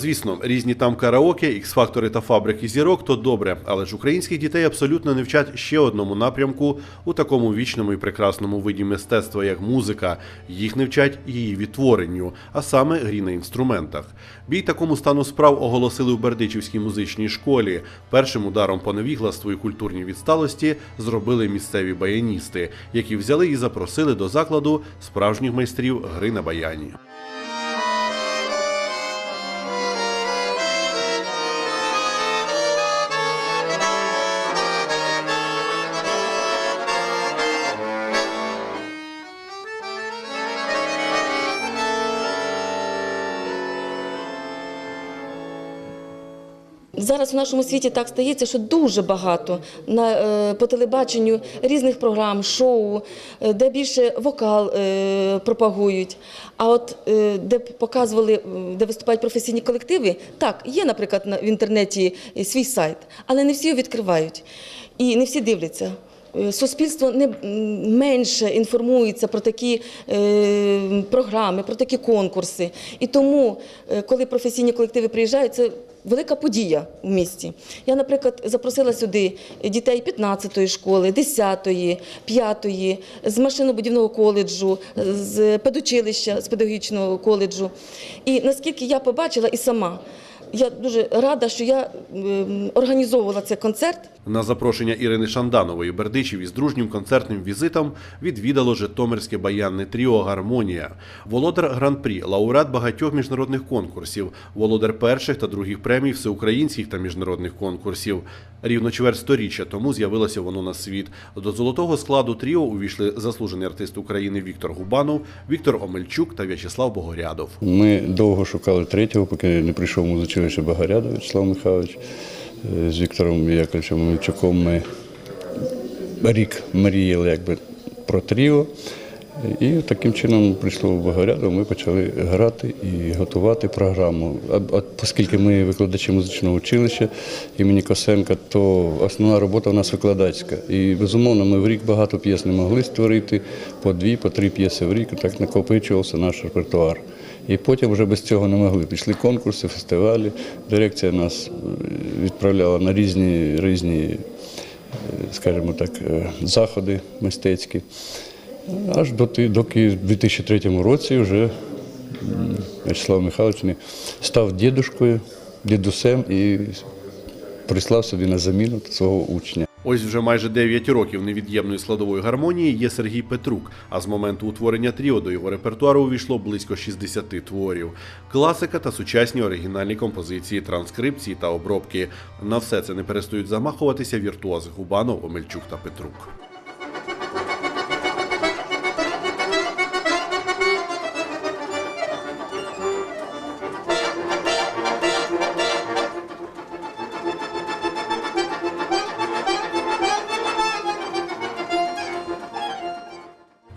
Звісно, різні там караоке, ікс-фактори та фабрики зірок то добре, але ж українських дітей абсолютно не вчать ще одному напрямку у такому вічному і прекрасному виді мистецтва, як музика. Їх не вчать її відтворенню, а саме грі на інструментах. Бій такому стану справ оголосили у Бердичівській музичній школі. Першим ударом по невігластву і культурній відсталості зробили місцеві баяністи, які взяли і запросили до закладу справжніх майстрів гри на баяні. Зараз в нашому світі так стається, що дуже багато на, е, по телебаченню різних програм, шоу, е, де більше вокал е, пропагують. А от де показували, де виступають професійні колективи, так, є, наприклад, на, в інтернеті свій сайт, але не всі його відкривають і не всі дивляться. Суспільство не менше інформується про такі програми, про такі конкурси. І тому, коли професійні колективи приїжджають, це велика подія в місті. Я, наприклад, запросила сюди дітей 15-ї школи, 10-ї, 5-ї, з машинобудівного коледжу, з педучилища, з педагогічного коледжу. І наскільки я побачила і сама, я дуже рада, що я ем, організовувала цей концерт. На запрошення Ірини Шанданової Бердичів із дружнім концертним візитом відвідало Житомирське баянне тріо Гармонія, володар гран-прі, лауреат багатьох міжнародних конкурсів, володар перших та других премій всеукраїнських та міжнародних конкурсів. Рівно чверть сторіччя тому з'явилося воно на світ. До золотого складу тріо увійшли заслужений артист України Віктор Губанов, Віктор Омельчук та В'ячеслав Богорядов. Ми довго шукали третього, поки не прийшов музичилище Багаряда Вячеслав Михайлович. Е, З Віктором Яковлевичем Мельчуком ми рік мріяли якби, про тріо. І таким чином прийшло в Багаряду, ми почали грати і готувати програму. А оскільки ми викладачі музичного училища імені Косенка, то основна робота у нас викладацька. І безумовно, ми в рік багато п'єс не могли створити, по дві, по три п'єси в рік, так накопичувався наш репертуар. І потім вже без цього не могли. Пішли конкурси, фестивалі. Дирекція нас е, відправляла на різні, різні е, скажімо так, е, заходи мистецькі. Аж доти- доки в 2003 році вже В'ячеслав Михайлович став дідушкою, дідусем і прислав собі на заміну свого учня. Ось вже майже 9 років невід'ємною складовою гармонії є Сергій Петрук. А з моменту утворення тріо до його репертуару увійшло близько 60 творів. Класика та сучасні оригінальні композиції, транскрипції та обробки. На все це не перестають замахуватися віртуози Губанов, Омельчук та Петрук.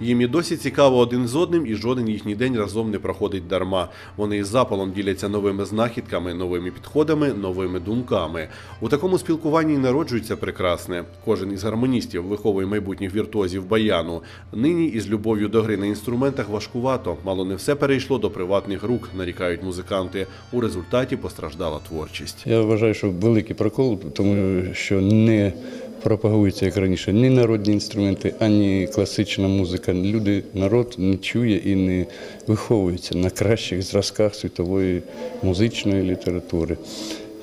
Їм і досі цікаво один з одним, і жоден їхній день разом не проходить дарма. Вони із запалом діляться новими знахідками, новими підходами, новими думками. У такому спілкуванні народжується прекрасне. Кожен із гармоністів виховує майбутніх віртуозів баяну. Нині із любов'ю до гри на інструментах важкувато. Мало не все перейшло до приватних рук, нарікають музиканти. У результаті постраждала творчість. Я вважаю, що великий прокол, тому що не пропагуються, як раніше, ні народні інструменти, ані класична музика. Люди, народ не чує і не виховується на кращих зразках світової музичної літератури.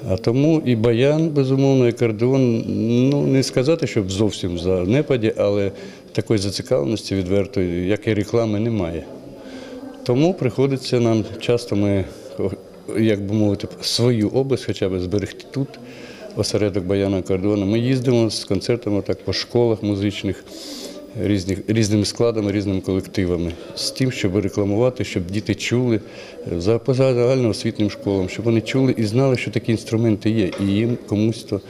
А тому і баян, безумовно, і акордеон, ну не сказати, щоб зовсім в занепаді, але такої зацікавленості відвертої, як і реклами, немає. Тому приходиться нам часто ми, як би мовити, свою область хоча б зберегти тут, осередок баяна акордеону. Ми їздимо з концертами так по школах музичних, різних, різними складами, різними колективами, з тим, щоб рекламувати, щоб діти чули за позагальноосвітнім школам, щоб вони чули і знали, що такі інструменти є, і їм комусь то.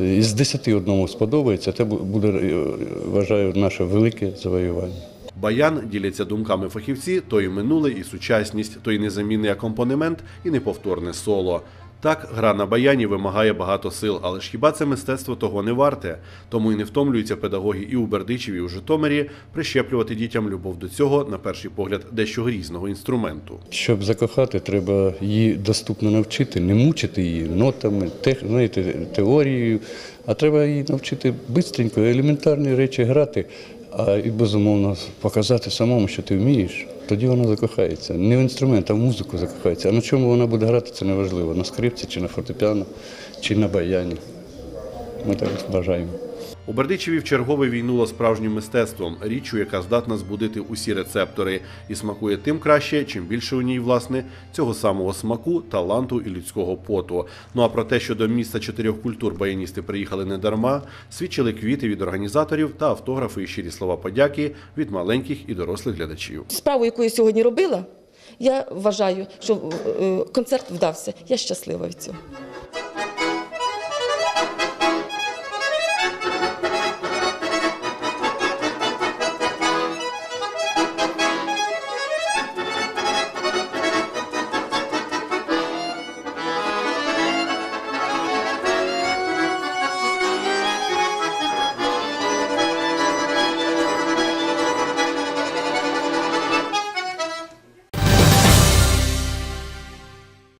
е, Із десяти одному сподобається, це буде, е, вважаю, наше велике завоювання. Баян діляться думками фахівці, то і минуле, і сучасність, то і незамінний акомпанемент, і неповторне соло. Так, гра на баяні вимагає багато сил, але ж хіба це мистецтво того не варте? Тому і не втомлюються педагоги і у Бердичеві, і у Житомирі прищеплювати дітям любов до цього, на перший погляд, дещо грізного інструменту. Щоб закохати, треба її доступно навчити, не мучити її нотами, тех, знаєте, теорією, а треба її навчити швидко, елементарні речі грати, а і безумовно показати самому, що ти вмієш. Тоді вона закохається. Не в інструмент, а в музику закохається. А на чому вона буде грати, це не важливо. На скрипці, чи на фортепіано, чи на баяні. Ми так бажаємо. У Бердичеві в чергове війнуло справжнім мистецтвом, річчю, яка здатна збудити усі рецептори, і смакує тим краще, чим більше у ній, власне, цього самого смаку, таланту і людського поту. Ну а про те, що до міста чотирьох культур баяністи приїхали не дарма, свідчили квіти від організаторів та автографи і щирі слова подяки від маленьких і дорослих глядачів. Справу, яку я сьогодні робила, я вважаю, що е, концерт вдався. Я щаслива від цього.